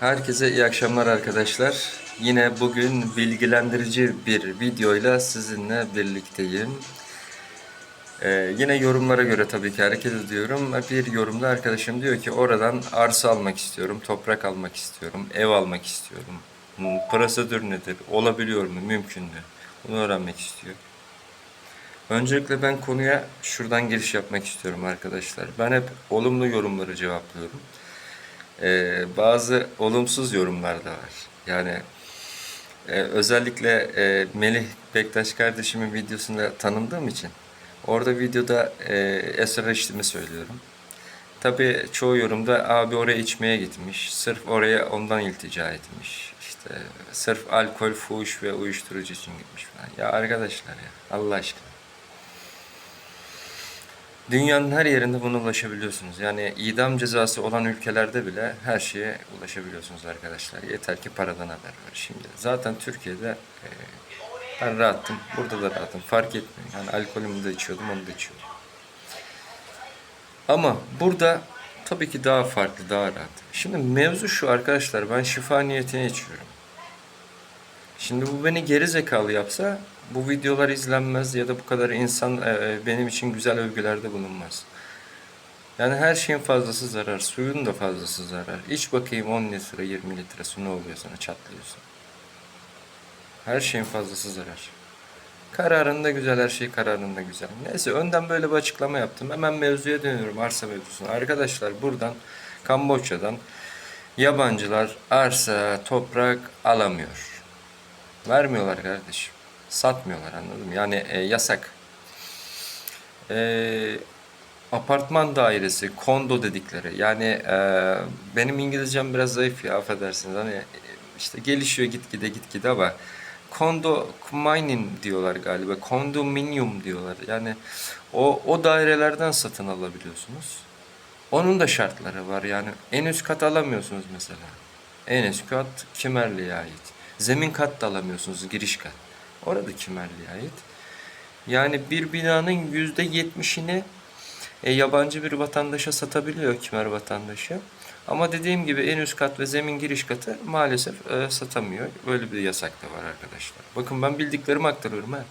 Herkese iyi akşamlar arkadaşlar. Yine bugün bilgilendirici bir videoyla sizinle birlikteyim. Ee, yine yorumlara göre tabii ki hareket ediyorum. Bir yorumda arkadaşım diyor ki oradan arsa almak istiyorum, toprak almak istiyorum, ev almak istiyorum. Hmm, Prosedür nedir? Olabiliyor mu? Mümkün mü? Bunu öğrenmek istiyor. Öncelikle ben konuya şuradan giriş yapmak istiyorum arkadaşlar. Ben hep olumlu yorumları cevaplıyorum. Ee, bazı olumsuz yorumlar da var. Yani e, özellikle e, Melih Bektaş kardeşimin videosunda tanındığım için orada videoda e, esrar içtiğimi söylüyorum. Tabii çoğu yorumda abi oraya içmeye gitmiş. Sırf oraya ondan iltica etmiş. İşte sırf alkol, fuhuş ve uyuşturucu için gitmiş falan. Ya arkadaşlar ya Allah aşkına. Dünyanın her yerinde buna ulaşabiliyorsunuz. Yani idam cezası olan ülkelerde bile her şeye ulaşabiliyorsunuz arkadaşlar. Yeter ki paradan haber ver. Şimdi zaten Türkiye'de e, ben rahattım. Burada da rahatım. Fark etmiyor. Yani alkolümü de içiyordum, onu da içiyordum. Ama burada tabii ki daha farklı, daha rahat. Şimdi mevzu şu arkadaşlar. Ben şifa niyetine içiyorum. Şimdi bu beni geri zekalı yapsa bu videolar izlenmez ya da bu kadar insan e, benim için güzel övgülerde bulunmaz. Yani her şeyin fazlası zarar, suyun da fazlası zarar. İç bakayım 10 litre, 20 litre su ne oluyor sana çatlıyorsun. Her şeyin fazlası zarar. Kararında güzel, her şey kararında güzel. Neyse önden böyle bir açıklama yaptım. Hemen mevzuya dönüyorum, arsa mevzusuna. Arkadaşlar buradan, Kamboçya'dan yabancılar arsa, toprak alamıyor. Vermiyorlar kardeşim. Satmıyorlar anladın mı? Yani e, yasak. E, apartman dairesi, kondo dedikleri. Yani e, benim İngilizcem biraz zayıf ya affedersiniz. Hani e, işte gelişiyor gitgide gitgide ama kondo mining diyorlar galiba. Kondominium diyorlar. Yani o o dairelerden satın alabiliyorsunuz. Onun da şartları var. Yani en üst kat alamıyorsunuz mesela. En üst kat Kimerli'ye ait. Zemin kat da alamıyorsunuz, giriş kat. Orada Kimerli'ye ait. Yani bir binanın yüzde yetmişini e, yabancı bir vatandaşa satabiliyor Kimer vatandaşı. Ama dediğim gibi en üst kat ve zemin giriş katı maalesef e, satamıyor. Böyle bir yasak da var arkadaşlar. Bakın ben bildiklerimi aktarıyorum ha.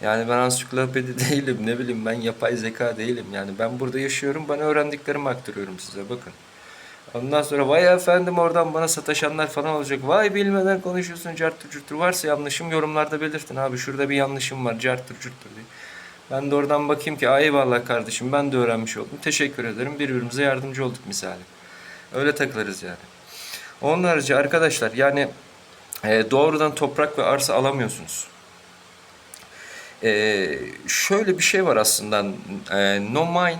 Yani ben ansiklopedi değilim, ne bileyim ben yapay zeka değilim. Yani ben burada yaşıyorum, bana öğrendiklerimi aktarıyorum size bakın. Ondan sonra vay efendim oradan bana sataşanlar falan olacak. Vay bilmeden konuşuyorsun carttır curttur. Varsa yanlışım yorumlarda belirtin abi. Şurada bir yanlışım var carttır curttur diye. Ben de oradan bakayım ki ay eyvallah kardeşim ben de öğrenmiş oldum. Teşekkür ederim. Birbirimize yardımcı olduk misali. Öyle takılırız yani. Onun harici arkadaşlar yani e, doğrudan toprak ve arsa alamıyorsunuz. E, şöyle bir şey var aslında. E, no mine,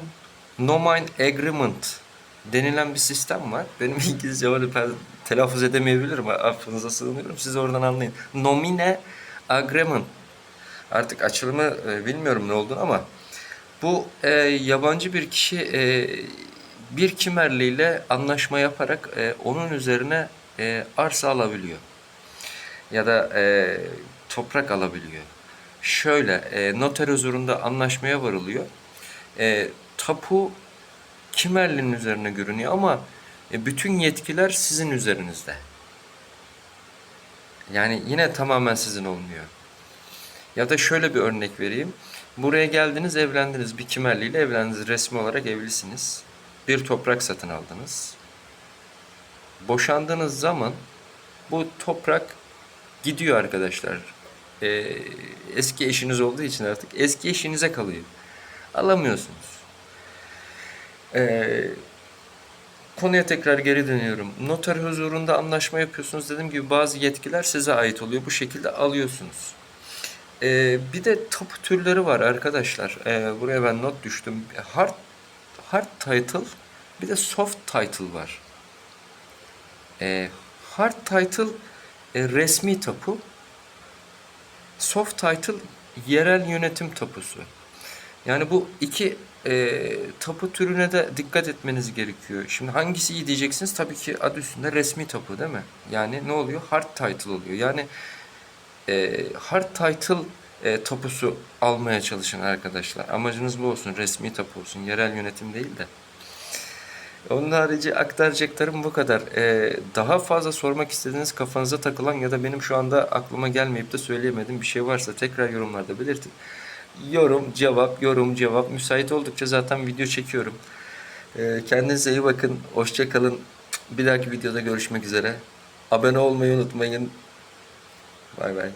no mine agreement denilen bir sistem var. Benim İngilizce öyle ben telaffuz edemeyebilirim. Affınıza sığınıyorum. Siz oradan anlayın. Nomine agreement. Artık açılımı e, bilmiyorum ne olduğunu ama bu e, yabancı bir kişi e, bir Kimerli ile anlaşma yaparak e, onun üzerine e, arsa alabiliyor. Ya da e, toprak alabiliyor. Şöyle e, noter huzurunda anlaşmaya varılıyor. E, tapu Kimerli'nin üzerine görünüyor ama e, bütün yetkiler sizin üzerinizde. Yani yine tamamen sizin olmuyor. Ya da şöyle bir örnek vereyim. Buraya geldiniz, evlendiniz. Bir Kimerli ile evlendiniz. Resmi olarak evlisiniz. Bir toprak satın aldınız. Boşandığınız zaman bu toprak gidiyor arkadaşlar. Ee, eski eşiniz olduğu için artık eski eşinize kalıyor. Alamıyorsunuz. Ee, konuya tekrar geri dönüyorum. Noter huzurunda anlaşma yapıyorsunuz. Dediğim gibi bazı yetkiler size ait oluyor. Bu şekilde alıyorsunuz. Ee, bir de tapu türleri var arkadaşlar. Ee, buraya ben not düştüm. Hard, hard title bir de soft title var. Ee, hard title e, resmi tapu. Soft title yerel yönetim tapusu. Yani bu iki e, tapu türüne de dikkat etmeniz gerekiyor. Şimdi hangisi iyi diyeceksiniz? Tabii ki adı üstünde resmi tapu değil mi? Yani ne oluyor? Hard title oluyor. Yani e, hard title e, tapusu almaya çalışın arkadaşlar. Amacınız bu olsun. Resmi tapu olsun. Yerel yönetim değil de. Onun harici aktaracaklarım bu kadar. Ee, daha fazla sormak istediğiniz kafanıza takılan ya da benim şu anda aklıma gelmeyip de söyleyemediğim bir şey varsa tekrar yorumlarda belirtin. Yorum, cevap, yorum, cevap. Müsait oldukça zaten video çekiyorum. Ee, kendinize iyi bakın. Hoşça kalın. Bir dahaki videoda görüşmek üzere. Abone olmayı unutmayın. Bay bay.